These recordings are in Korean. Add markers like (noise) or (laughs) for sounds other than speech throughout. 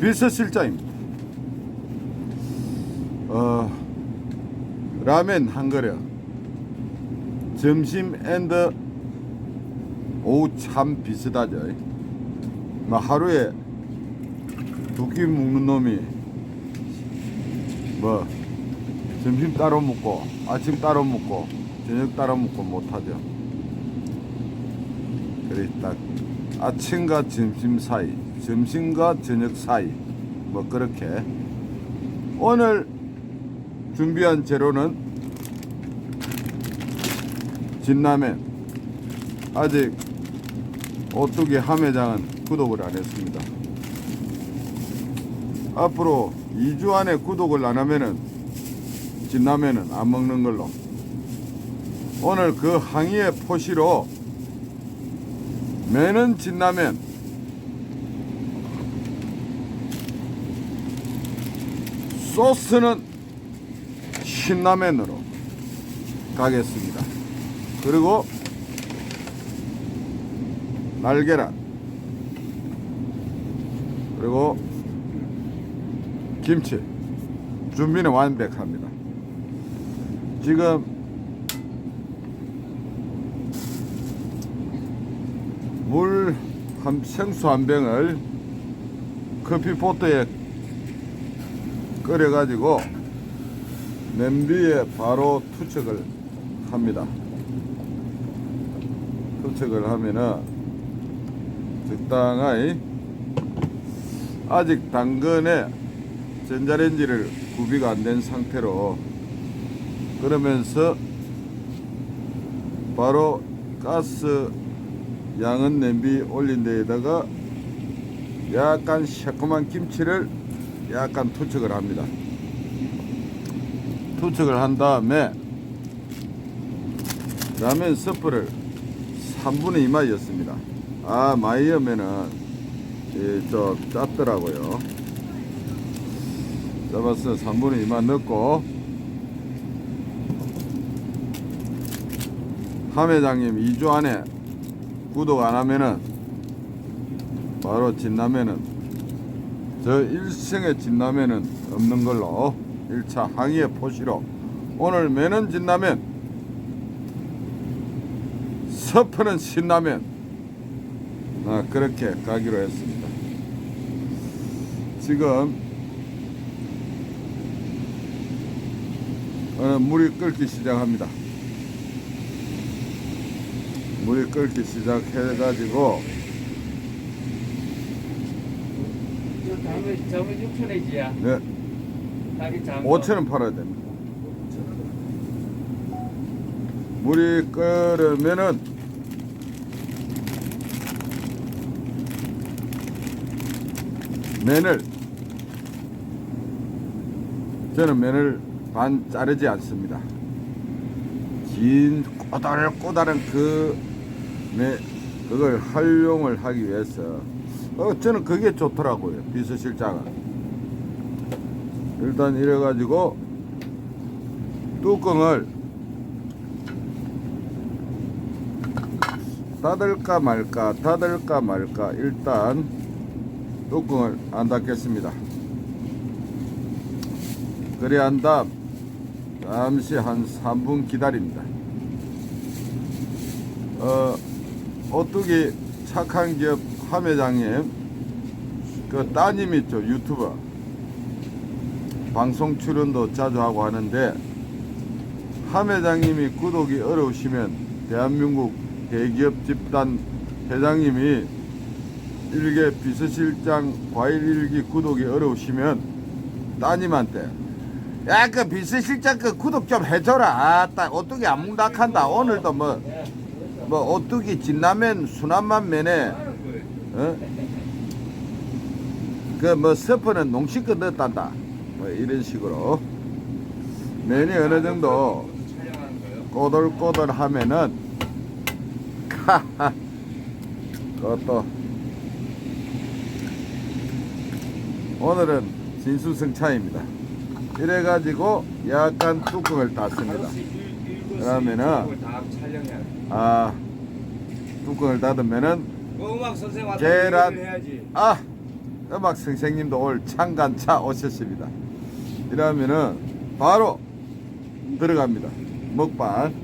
비서실장입니다. 어, 라멘 한 그릇, 점심 앤드 오후 참 비슷하죠. 뭐 하루에 두 끼 먹는 놈이 뭐 점심 따로 먹고 아침 따로 먹고 저녁 따로 먹고 못하죠. 그래 딱 아침과 점심 사이, 점심과 저녁 사이. 뭐 그렇게. 오늘 준비한 재료는 진라면. 아직 오뚜기 함회장은 구독을 안 했습니다. 앞으로 2주 안에 구독을 안 하면은 진라면은 안 먹는 걸로. 오늘 그 항의의 포시로 매는 진라면 소스는 신라면으로 가겠습니다. 그리고 날계란 그리고 김치 준비는 완벽합니다. 지금 물 한 생수 한 병을 커피포트에 끓여 가지고 냄비에 바로 투척을 합니다. 투척을 하면은 적당히 아직 당근에 전자레인지를 구비가 안 된 상태로 그러면서 바로 가스 양은 냄비 올린 데에다가 약간 새콤한 김치를 약간 투척을 합니다. 투척을 한 다음에 라면 스프를 3분의 2마이였습니다. 아, 마이어면은 좀 짭더라고요. 잡아서 3분의 2만 넣고 함회장님 2주 안에 구독 안 하면은 바로 진라면은 저 일생의 진라면은 없는 걸로 1차 항의의 포시로 오늘 매는 진라면 서프는 신라면 아, 그렇게 가기로 했습니다. 지금 어, 물이 끓기 시작합니다. 물이 끓기 시작해 가지고 다음에 저번 6천 원이지야. 네, 닭이 장. 5천 원 팔아야 됩니다. 물이 끓으면은 면을 저는 면을 반 자르지 않습니다. 긴 꼬다란 그 네, 그걸 활용을 하기 위해서 어, 저는 그게 좋더라고요 비서실장은. 일단 이래가지고 뚜껑을 닫을까 말까 닫을까 말까 일단 뚜껑을 안 닫겠습니다. 그래 한 다음 잠시 한 3분 기다립니다. 어, 오뚜기 착한 기업 함회장님 그 따님 있죠 유튜버. 방송 출연도 자주 하고 하는데 함 회장님이 구독이 어려우시면 대한민국 대기업 집단 회장님이 일개 비서실장 과일일기 구독이 어려우시면 따님한테 야 그 비서실장 그 구독 좀 해줘라. 아딱 오뚜기 안 묵닥한다. 오늘도 뭐뭐 오뚜기 진라면 순한맛 면에 어? 그뭐 스프는 농식껏 넣었단다 뭐 이런 식으로 면이 어느 정도? 꼬들꼬들 하면은 (laughs) 그것도 오늘은 진수성차입니다 이래 가지고 약간 뚜껑을 닫습니다 그러면은. 아 뚜껑을 닫으면은 그 음악 선생 왔다 계란. 해야지. 아 음악 선생님도 오늘 창간차 오셨습니다. 이러면은 바로 들어갑니다. 먹방.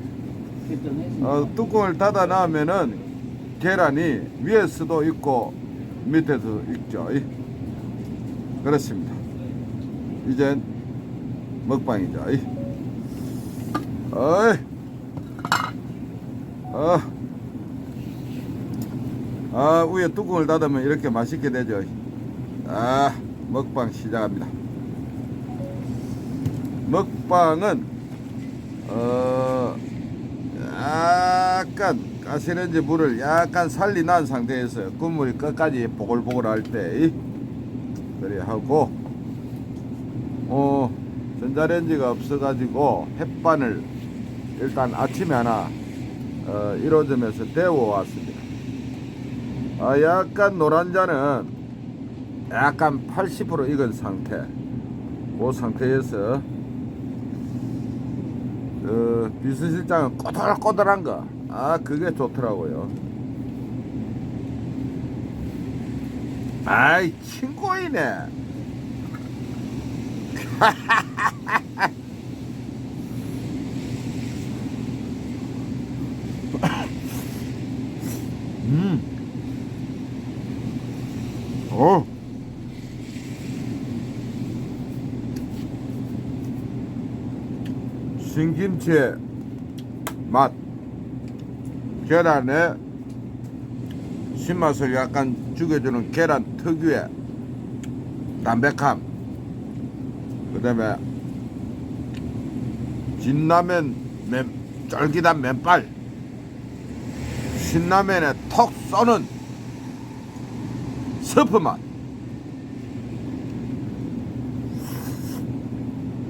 어, 뚜껑을 닫아 놔면은 계란이 위에서도 있고 밑에도 있죠. 이. 그렇습니다. 이젠 먹방이죠. 이. 어이. 어. 아, 위에 뚜껑을 닫으면 이렇게 맛있게 되죠. 아, 먹방 시작합니다. 먹방은, 어, 약간 가스레인지 물을 약간 살리 난 상태에서 국물이 끝까지 보글보글 할 때, 이, 그래 하고, 어, 전자레인지가 없어가지고 햇반을 일단 아침에 하나, 어, 1호점에서 데워왔습니다. 아, 약간 노란자는 약간 80% 익은 상태. 그 상태에서 어, 비서실장은 꼬들꼬들한 거. 아, 그게 좋더라고요. 아이, 친구이네. (laughs) 음. 어. 신 김치의 맛, 계란의 신맛을 약간 죽여주는 계란 특유의 담백함, 그 다음에 진라면 맨, 쫄깃한 맨발, 신라면에 톡 쏘는 스프 맛.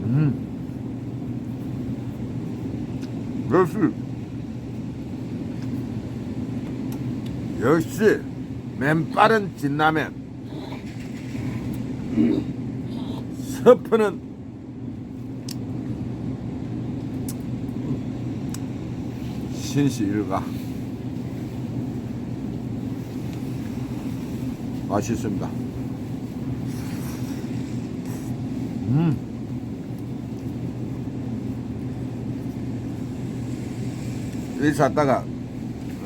음. 역시 역시 맨빠른 진라면 스프는 신시 일가 맛있습니다. 음. 일 샀다가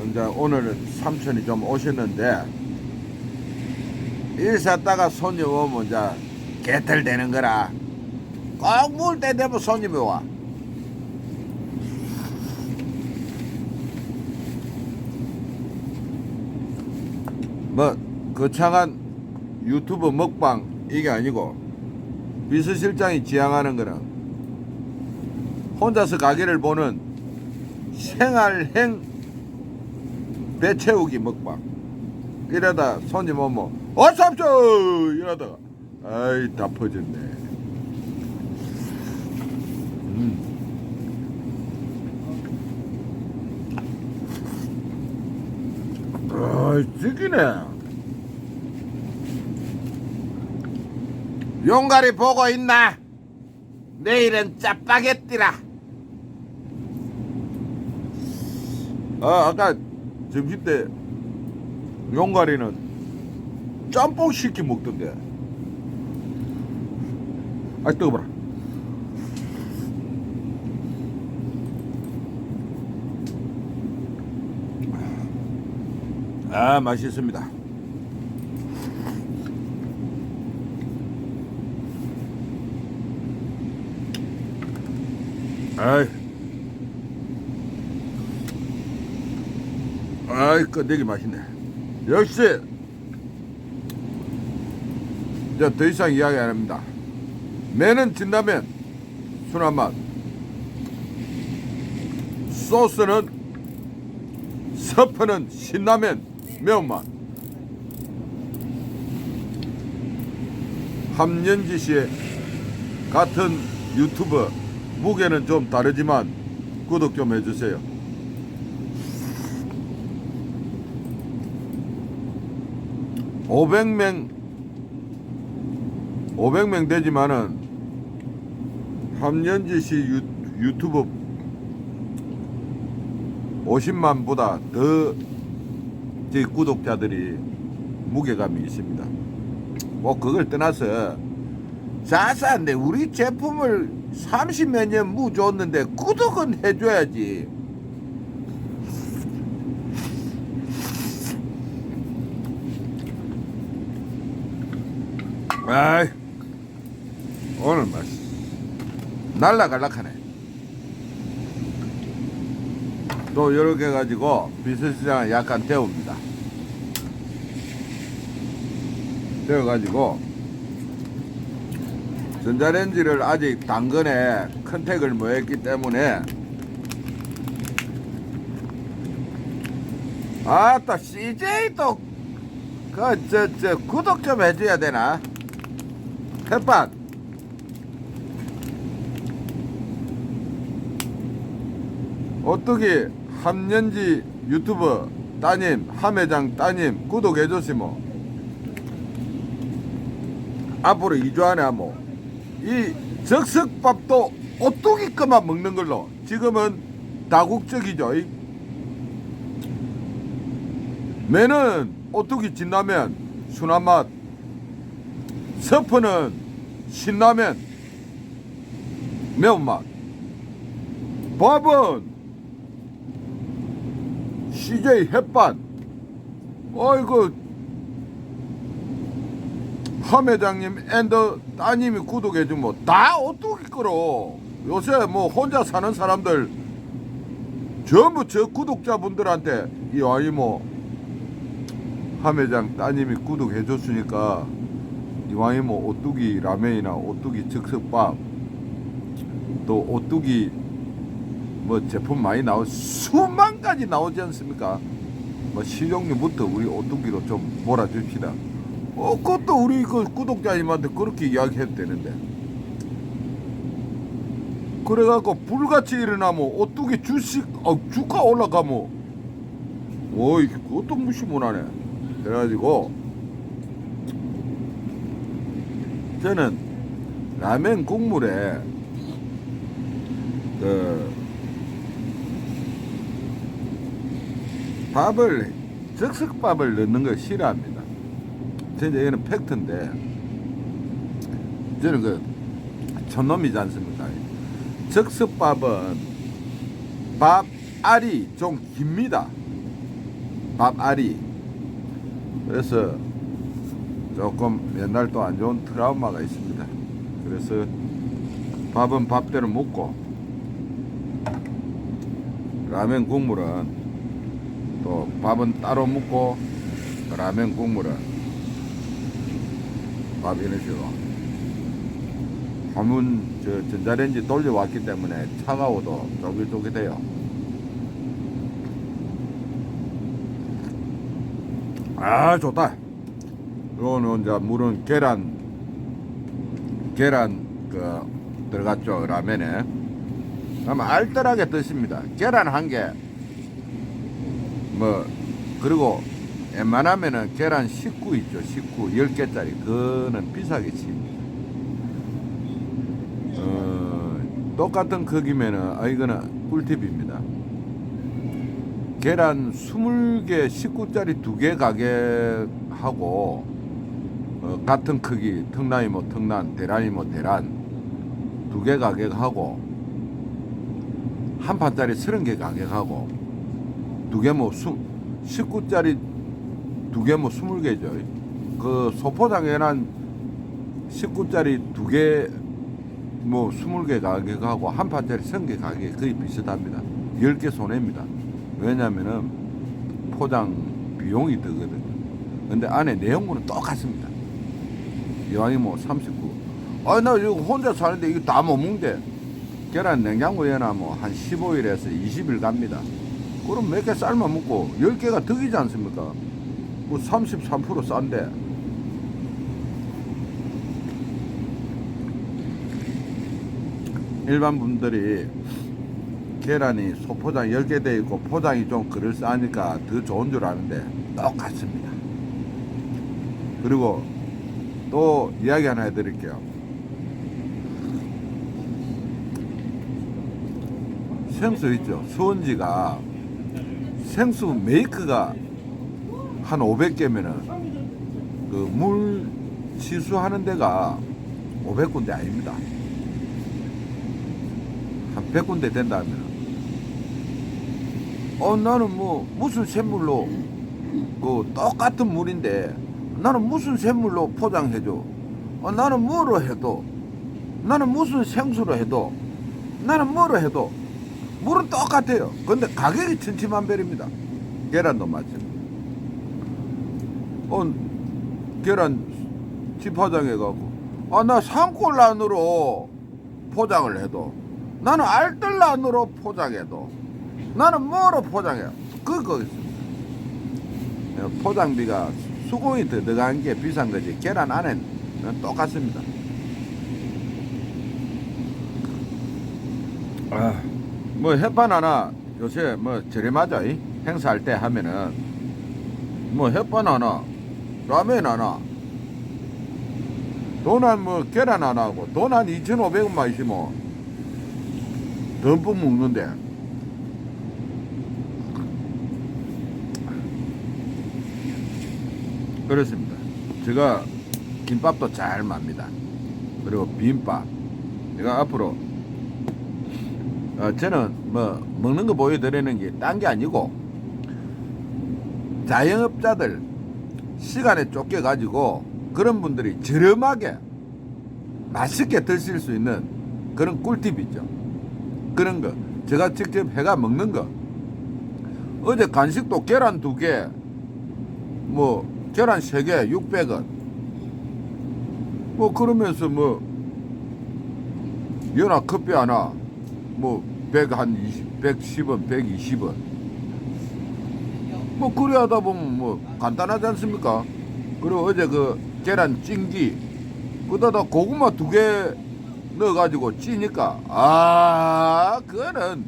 이제 오늘은 삼촌이 좀 오셨는데 일 샀다가 손님 오면 이제 개털 되는 거라 꼭 먹을 때 되면 손님이 와. 뭐 거창한 유튜브 먹방 이게 아니고 비서실장이 지향하는 거는 혼자서 가게를 보는 생활행 배채우기 먹방. 이러다 손님 오면 어서옵쇼 이러다가 아이 다 퍼졌네. 음. 아이 죽이네. 용가리 보고 있나? 내일은 짜파게티라 아, 아까 점심 때 용가리는 짬뽕 시키 먹던데. 아, 뜨거워라. 아, 맛있습니다. 아이. 아이 끝내기 맛있네. 역시 이제 더 이상 이야기 안 합니다. 매는 진라면 순한 맛. 소스는 서프는 신라면 매운맛. 함연지 씨의 같은 유튜버 무게는 좀 다르지만 구독 좀 해주세요. 오백 명 500명 되지만은 함연지 씨 유, 유튜브 50만보다 더 제 구독자들이 무게감이 있습니다. 뭐 그걸 떠나서 자사인데 우리 제품을 30몇 년 무줬는데 구독은 해줘야지. 아이 오늘 맛 날라갈락하네. 또 이렇게 가지고 비서시장을 약간 데웁니다. 데워가지고 전자레인지를 아직 당근에 컨택을 못 했기 때문에 아따 CJ 또 그 저 저 구독 좀 해줘야 되나? 햇반 어떻게 함년지 유튜버 따님 함회장 따님 구독해줬시 뭐 앞으로 2주 안에 뭐이 적석밥도 오뚜기 것만 먹는 걸로. 지금은 다국적이죠. 이. 매는 오뚜기 진라면 순한 맛 서프는 신라면 매운맛. 밥은 CJ 햇반. 어이구. 함 회장님 앤더 따님이 구독해주면 뭐 다 어떻게 끌어? 요새 뭐 혼자 사는 사람들 전부 저 구독자분들한테 이와이 뭐함 회장 따님이 구독해줬으니까 이왕이 뭐 오뚜기 라면이나 오뚜기 즉석밥 또 오뚜기 뭐 제품 많이 나오 수만 가지 나오지 않습니까? 뭐 식용유부터 우리 오뚜기로 좀 몰아줍시다. 어, 그것도 우리 그 구독자님한테 그렇게 이야기해도 되는데. 그래갖고 불같이 일어나면 오뚜기 주식, 어, 주가 올라가면, 어이, 그것도 무시 못하네. 그래가지고, 저는 라면 국물에, 그, 밥을, 즉석밥을 넣는 걸 싫어합니다. 진짜 이거는 팩트인데 저는 그 촌놈이지 않습니까? 즉석밥은 밥 알이 좀 깁니다. 밥 알이 그래서 조금 옛날 또 안 좋은 트라우마가 있습니다. 그래서 밥은 밥대로 먹고 라면 국물은 또 밥은 따로 먹고 라면 국물은 밥 이런 식으로 화문 저 전자레인지 돌려왔기 때문에 차가워도 쫄깃쫄깃해요. 아 좋다. 이거는 이제 물은 계란 계란 그 들어갔죠 라면에. 그럼 알뜰하게 드십니다. 계란 한 개. 뭐 그리고 웬만하면은 계란 19 있죠 19 10개짜리 그거는 비싸겠지 어, 똑같은 크기면은 아 이거는 꿀팁입니다 계란 20개 19짜리 두 개 가격하고 어, 같은 크기 턱라이 뭐 턱란 대란이 뭐 대란 두 개 가격하고 한 판짜리 30개 가격하고 두 개 뭐 19짜리 두 개 뭐 20개죠. 그 소포장에 한 19짜리 두 개 뭐 20개 가격하고 한 판짜리 10개 가격이 거의 비슷합니다. 10개 손해입니다. 왜냐면은 포장 비용이 들거든요. 근데 안에 내용물은 똑같습니다. 이왕이 뭐 39. 아, 나 이거 혼자 사는데 이거 다 못 먹는데. 계란 냉장고에 놔뭐 한 15일에서 20일 갑니다. 그럼 몇 개 삶아 먹고 10개가 득이지 않습니까? 뭐 33% 싼데. 일반 분들이 계란이 소포장 10개 돼 있고 포장이 좀 그럴싸하니까 더 좋은 줄 아는데 똑같습니다. 그리고 또 이야기 하나 해드릴게요. 생수 있죠. 수원지가 생수 메이크가 한 500개면은 그물 치수하는 데가 500군데 아닙니다. 한 100군데 된다 하면 어 나는 뭐 무슨 샘물로 그 똑같은 물인데 나는 무슨 샘물로 포장해줘 어, 나는 뭐로 해도 나는 무슨 생수로 해도 나는 뭐로 해도 물은 똑같아요. 근데 가격이 천치만별입니다. 계란도 마찬가지. 어, 계란 지포장해갖고 아 나 산골란으로 포장을 해도 나는 알뜰란으로 포장해도 나는 뭐로 포장해 그거 예, 포장비가 수공이 더 들어간 게 비싼 거지. 계란 안에는 똑같습니다. 아, 뭐 햇반 하나 요새 뭐 저렴하죠 이? 행사할 때 하면은. 뭐 햇반 하나 라면 하나 돈한뭐 계란 하나 하고 돈한 2,500원만 있으면 덤뿍 먹는데 그렇습니다. 제가 김밥도 잘 맙니다. 그리고 비빔밥. 제가 앞으로 어, 저는 뭐 먹는 거 보여드리는 게 딴 게 아니고 자영업자들 시간에 쫓겨 가지고 그런 분들이 저렴하게 맛있게 드실 수 있는 그런 꿀팁이죠. 그런 거. 제가 직접 해가 먹는 거. 어제 간식도 계란 두 개, 뭐 계란 세 개, 600원. 뭐 그러면서 뭐 연화 커피 하나 뭐 100, 한 20, 110원, 120원. 뭐 그래 하다 보면 뭐 간단하지 않습니까? 그리고 어제 그 계란 찜기 그다다 고구마 두 개 넣어가지고 찌니까 아 그거는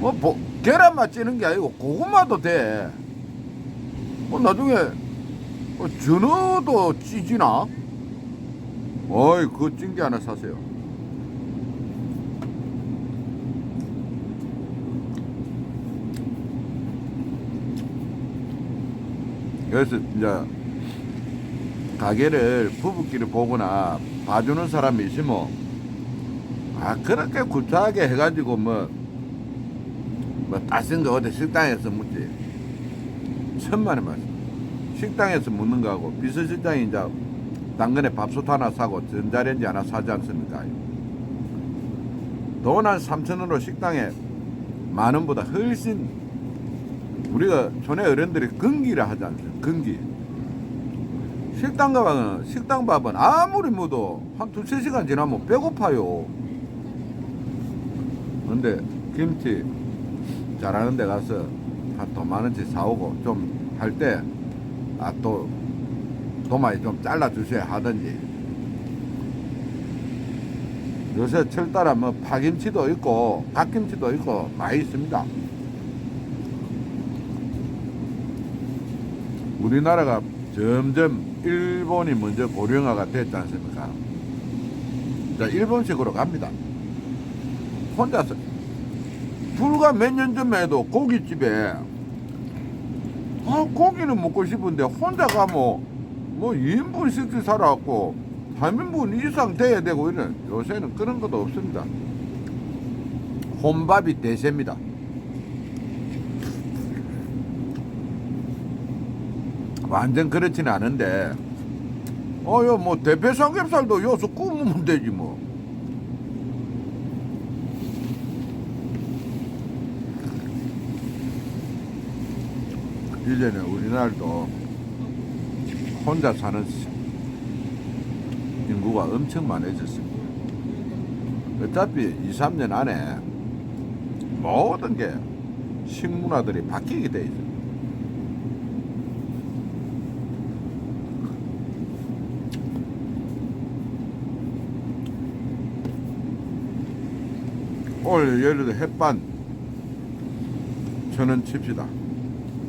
뭐 보- 계란만 찌는 게 아니고 고구마도 돼. 뭐 나중에 뭐 전어도 찌지나? 어이 그 찜기 하나 사세요. 그래서 이제 가게를 부부끼리 보거나 봐주는 사람이 있으면 아 그렇게 구차하게 해가지고 뭐뭐 따신 거 어디 식당에서 먹지 천만의 말씀 식당에서 먹는 거하고 비서실장이 이제 당근에 밥솥 하나 사고 전자레인지 하나 사지 않습니까? 돈한 3천 원으로 식당에 만 원보다 훨씬 우리가 전에 어른들이 근기라 하지 않습니까? 근기. 식당 가면 식당 밥은 아무리 먹어도 한 두세 시간 지나면 배고파요. 근데 김치 잘하는 데 가서 한 도만 원치 사오고 좀 할 때 아 또 도마에 좀 잘라 주셔야 하든지 요새 철따라 뭐 파김치도 있고 갓김치도 있고 많이 있습니다. 우리나라가 점점 일본이 먼저 고령화가 됐지 않습니까? 자, 일본식으로 갑니다. 혼자서 불과 몇 년 전만 해도 고깃집에 아, 고기는 먹고 싶은데 혼자 가면 뭐 2인분 식지 살아갖고 3인분 이상 돼야 되고 이런 요새는 그런 것도 없습니다. 혼밥이 대세입니다. 완전 그렇지는 않은데 어여 뭐 대패 삼겹살도 여기서 구우면 되지 뭐 이제는 우리나라도 혼자 사는 인구가 엄청 많아졌습니다. 어차피 2, 3년 안에 모든 게 식문화들이 바뀌게 돼 있어요. 오늘 예를 들어 햇반 천원 칩시다.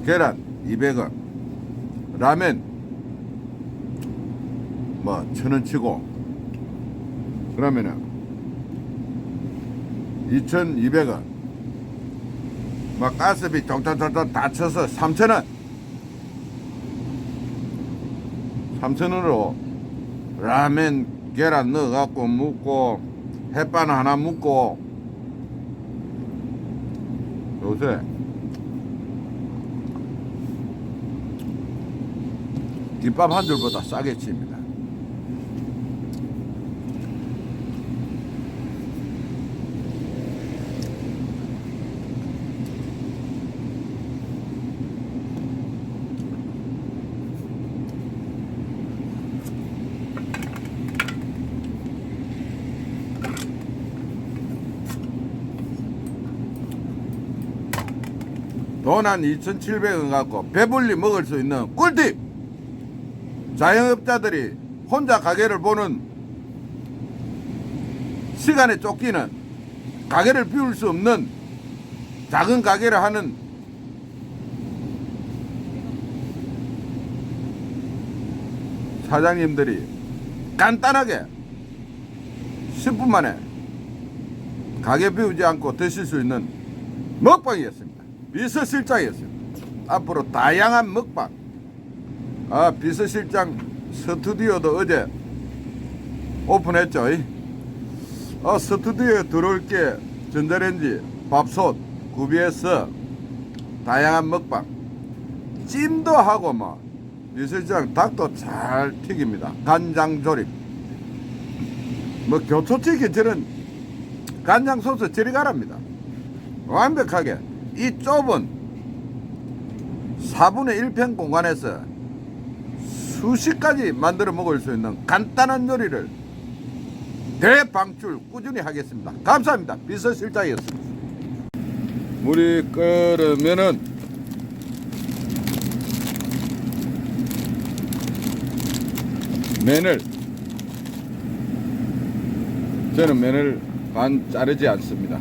계란 200원 라면. 뭐 천원 치고. 그러면은 2200원 뭐 가스비 쫑쫑쫑쫑 다 쳐서 3000원. 3천원으로 라면 계란 넣어갖고 묵고 햇반 하나 묵고. 요새 김밥 한 줄보다 싸게 칩니다. 돈 한 2,700원 갖고 배불리 먹을 수 있는 꿀팁! 자영업자들이 혼자 가게를 보는 시간에 쫓기는 가게를 비울 수 없는 작은 가게를 하는 사장님들이 간단하게 10분 만에 가게 비우지 않고 드실 수 있는 먹방이었습니다. 비서실장이었습니다. 앞으로 다양한 먹방. 아 비서실장 스튜디오도 어제 오픈했죠. 이. 아 스튜디오에 들어올 게 전자레인지, 밥솥, 구비해서 다양한 먹방. 찜도 하고 뭐 비서실장 닭도 잘 튀깁니다. 간장 조림. 뭐 교초치기 저는 간장 소스 저리 가랍니다. 완벽하게 이 좁은 4분의 1평 공간에서 수십 가지 만들어 먹을 수 있는 간단한 요리를 대방출 꾸준히 하겠습니다. 감사합니다. 비서실장이었습니다. 물이 끓으면은 면을 저는 면을 반 자르지 않습니다.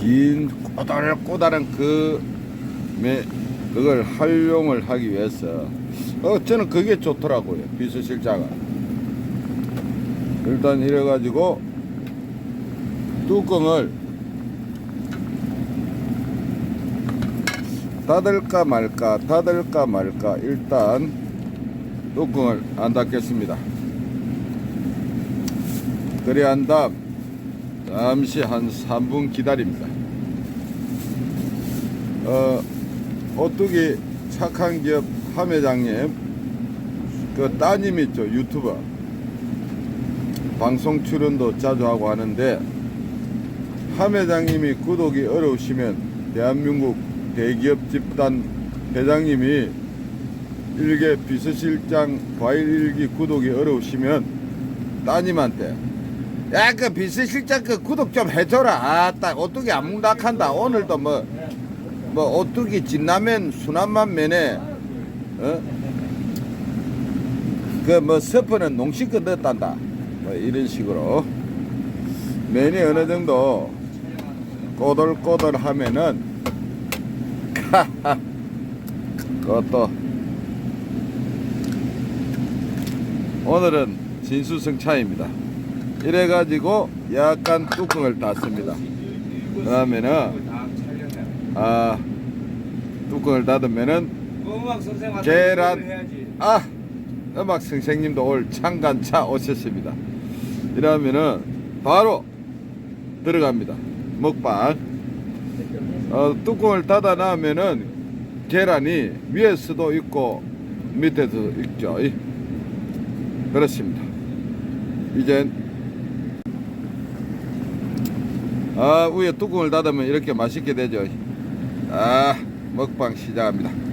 긴 꼬들꼬들한 그 매, 그걸 활용을 하기 위해서 어 저는 그게 좋더라고요 비서실장은. 일단 이래 가지고 뚜껑을 닫을까 말까 닫을까 말까 일단 뚜껑을 안 닫겠습니다. 그래 한 다음 잠시 한 3분 기다립니다. 어, 오뚜기 착한 기업 함 회장님 그 따님 있죠 유튜버. 방송 출연도 자주 하고 하는데 함 회장님이 구독이 어려우시면 대한민국 대기업 집단 회장님이 일개 비서실장 과일 일기 구독이 어려우시면 따님한테 야 그 비서실장 그 구독 좀 해줘라. 아딱 오뚜기 안 묵락한다. 오늘도 뭐뭐 오뚜기 진라면 순한만 면에 어? 그뭐 서퍼는 농식껏 넣었단다 뭐 이런 식으로 면이 어느 정도 꼬들꼬들 하면은 (laughs) 그것도 오늘은 진수성차입니다 이래 가지고 약간 뚜껑을 닫습니다 그러면은 다 촬영해야 돼. 아 뚜껑을 닫으면은 음악 계란. 해야지. 아 음악 선생님도 올 창간차 오셨습니다. 이러면은 바로 들어갑니다. 먹방. 어, 뚜껑을 닫아 놔면은 계란이 위에서도 있고 밑에도 있죠. 이. 그렇습니다. 이젠 아 위에 뚜껑을 닫으면 이렇게 맛있게 되죠. 아 먹방 시작합니다.